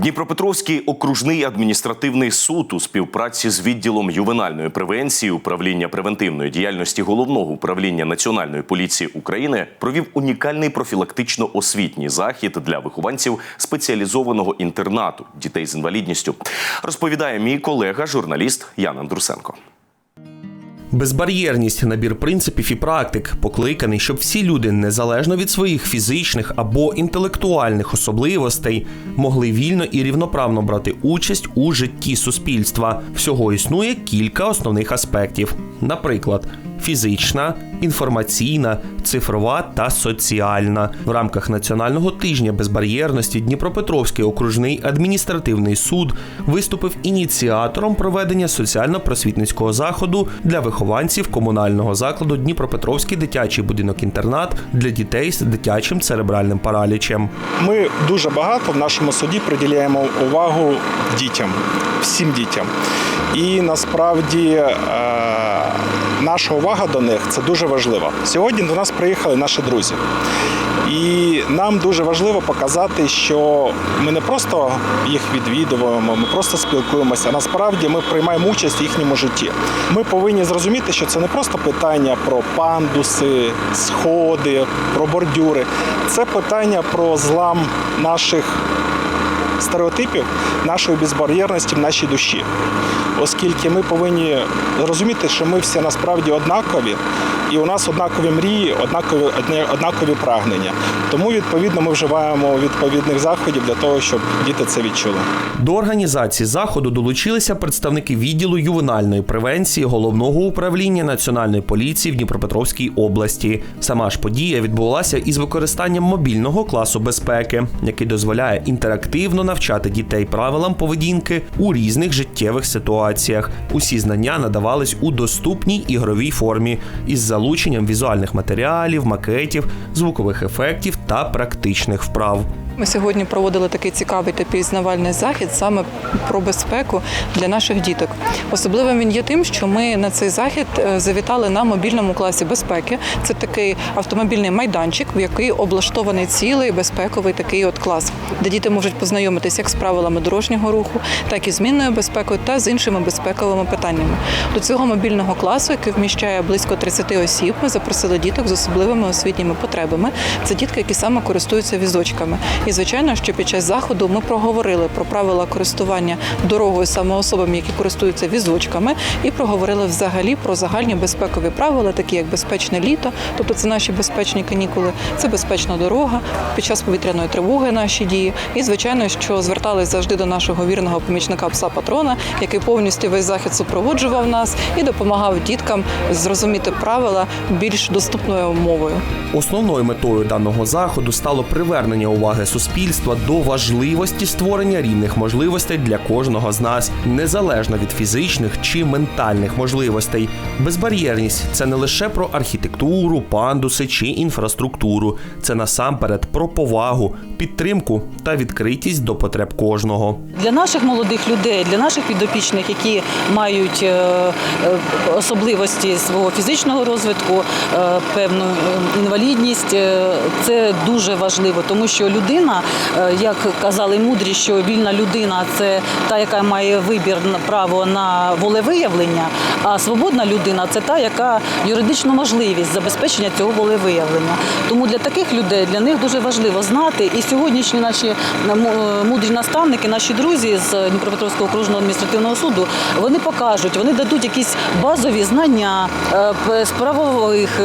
Дніпропетровський окружний адміністративний суд у співпраці з відділом ювенальної превенції управління превентивної діяльності головного управління Національної поліції України провів унікальний профілактично-освітній захід для вихованців спеціалізованого інтернату дітей з інвалідністю. Розповідає мій колега, журналіст Ян Андрусенко. Безбар'єрність набір принципів і практик покликаний, щоб всі люди, незалежно від своїх фізичних або інтелектуальних особливостей, могли вільно і рівноправно брати участь у житті суспільства. Всього існує кілька основних аспектів, наприклад, фізична, інформаційна, цифрова та соціальна. В рамках національного тижня безбар'єрності Дніпропетровський окружний адміністративний суд виступив ініціатором проведення соціально-просвітницького заходу для вихованців комунального закладу Дніпропетровський дитячий будинок-інтернат для дітей з дитячим церебральним паралічем. Ми дуже багато в нашому суді приділяємо увагу дітям, всім дітям. І насправді е, наша увага до них це дуже важливо. Сьогодні до нас приїхали наші друзі. І нам дуже важливо показати, що ми не просто їх відвідуємо, ми просто спілкуємося. а Насправді ми приймаємо участь в їхньому житті. Ми повинні зрозуміти, що це не просто питання про пандуси, сходи, про бордюри. Це питання про злам наших стереотипів, нашої безбар'єрності в нашій душі. Оскільки ми повинні розуміти, що ми всі насправді однакові, і у нас однакові мрії, однакові, однакові прагнення. Тому, відповідно, ми вживаємо відповідних заходів для того, щоб діти це відчули. До організації заходу долучилися представники відділу ювенальної превенції головного управління національної поліції в Дніпропетровській області. Сама ж подія відбулася із використанням мобільного класу безпеки, який дозволяє інтерактивно навчати дітей правилам поведінки у різних життєвих ситуаціях. Усі знання надавались у доступній ігровій формі із залученням візуальних матеріалів, макетів, звукових ефектів та практичних вправ. Ми сьогодні проводили такий цікавий та пізнавальний захід саме про безпеку для наших діток. Особливим він є тим, що ми на цей захід е, завітали на мобільному класі безпеки. Це такий автомобільний майданчик, в який облаштований цілий безпековий такий от клас, де діти можуть познайомитися як з правилами дорожнього руху, так і з мінною безпекою та з іншими безпековими питаннями. До цього мобільного класу, який вміщає близько 30 осіб, ми запросили діток з особливими освітніми потребами. Це дітки, які саме користуються візочками. І звичайно, що під час заходу ми проговорили про правила користування дорогою саме особами, які користуються візочками, і проговорили взагалі про загальні безпекові правила, такі як безпечне літо, тобто це наші безпечні канікули, це безпечна дорога під час повітряної тривоги наші дії. І звичайно, що звертались завжди до нашого вірного помічника пса патрона, який повністю весь захід супроводжував нас і допомагав діткам зрозуміти правила більш доступною мовою. Основною метою даного заходу стало привернення уваги суспільства до важливості створення рівних можливостей для кожного з нас, незалежно від фізичних чи ментальних можливостей. Безбар'єрність це не лише про архітектуру, пандуси чи інфраструктуру, це насамперед про повагу, підтримку та відкритість до потреб кожного. Для наших молодих людей, для наших підопічних, які мають е, е, особливості свого фізичного розвитку, е, певну інвалідність, це дуже важливо, тому що людина, е, як казали мудрі, що вільна людина це та, яка має вибір право на волевиявлення, а свободна людина це та, яка юридичну можливість забезпечення цього волевиявлення. Тому для таких людей для них дуже важливо знати. І сьогоднішні наші е, е, мудрі наставники, наші друзі з Дніпропетровського окружного адміністративного суду, вони покажуть, вони дадуть якісь базові знання з правових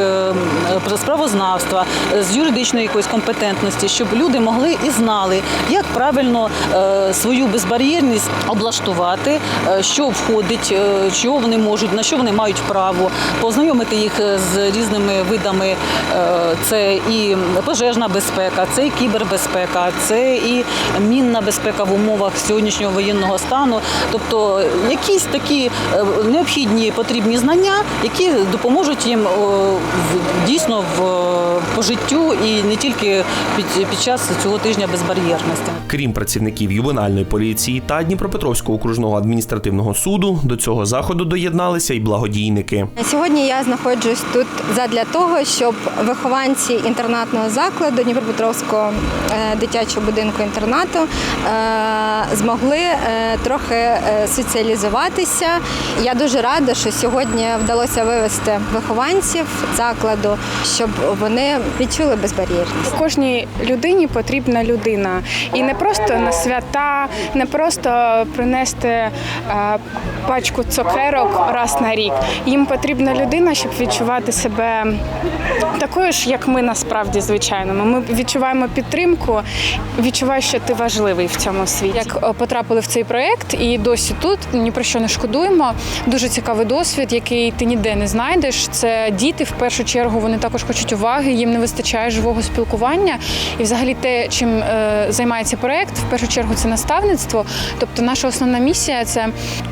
з юридичної якоїсь компетентності, щоб люди могли і знали, як правильно е, свою безбар'єрність облаштувати, е, що входить, е, чого вони можуть, на що вони мають право, познайомити їх е, з різними видами. е, Це і пожежна безпека, це і кібербезпека, це і мінна безпека в умовах сьогоднішнього воєнного стану. Тобто якісь такі е, необхідні потрібні знання, які допоможуть їм дійсно в, по життю і не тільки під час цього цього тижня безбар'єрності. Крім працівників ювенальної поліції та Дніпропетровського окружного адміністративного суду, до цього заходу доєдналися й благодійники. Сьогодні я знаходжусь тут задля того, щоб вихованці інтернатного закладу Дніпропетровського е, дитячого будинку інтернату е, змогли е, трохи соціалізуватися. Я дуже рада, що сьогодні вдалося вивести вихованців закладу, щоб вони відчули безбар'єрність. Кожній людині потрібна людина, і не просто на свята, не просто принести е, пачку цукерок раз на рік. Їм потрібна людина, щоб відчувати себе такою ж, як ми насправді звичайно. Ми відчуваємо підтримку, відчуваєш, що ти важливий в цьому світі. Як е, потрапили в цей проект і досі тут ні про що не шкодуємо. Дуже цікавий досвід, який ти ніде не знайдеш. Це діти в першу чергу. Вони також хочуть уваги, їм не вистачає живого спілкування. І, взагалі, те, чим е, займається проект, в першу чергу це наставництво. Тобто, наша основна місія це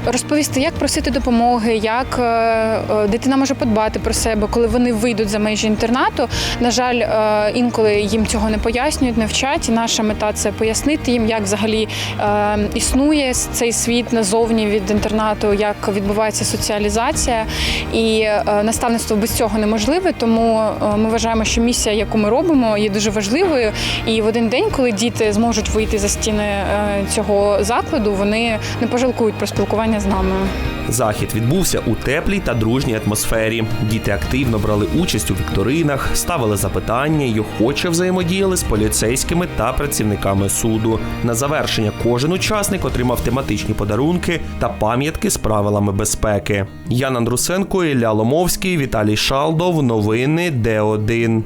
розповісти, як просити допомоги, як е, е, дитина може подбати про себе, коли вони вийдуть за межі інтернату. На жаль, інколи їм цього не пояснюють, не вчать. І наша мета це пояснити їм, як взагалі існує цей світ назовні від інтернату, як відбувається соціалізація. І наставництво без цього неможливе. Тому ми вважаємо, що місія, яку ми робимо, є дуже важливою. І в один день, коли діти зможуть вийти за стіни е, цього закладу, вони не пожалкують про спілкування з нами. Захід відбувся у теплій та дружній атмосфері. Діти активно брали участь у вікторинах, ставили запитання й охоче взаємодіяли з поліцейськими та працівниками суду. На завершення кожен учасник отримав тематичні подарунки та пам'ятки з правилами безпеки. Ян Андрусенко, Ілля Ломовський, Віталій Шалдов. Новини Д1.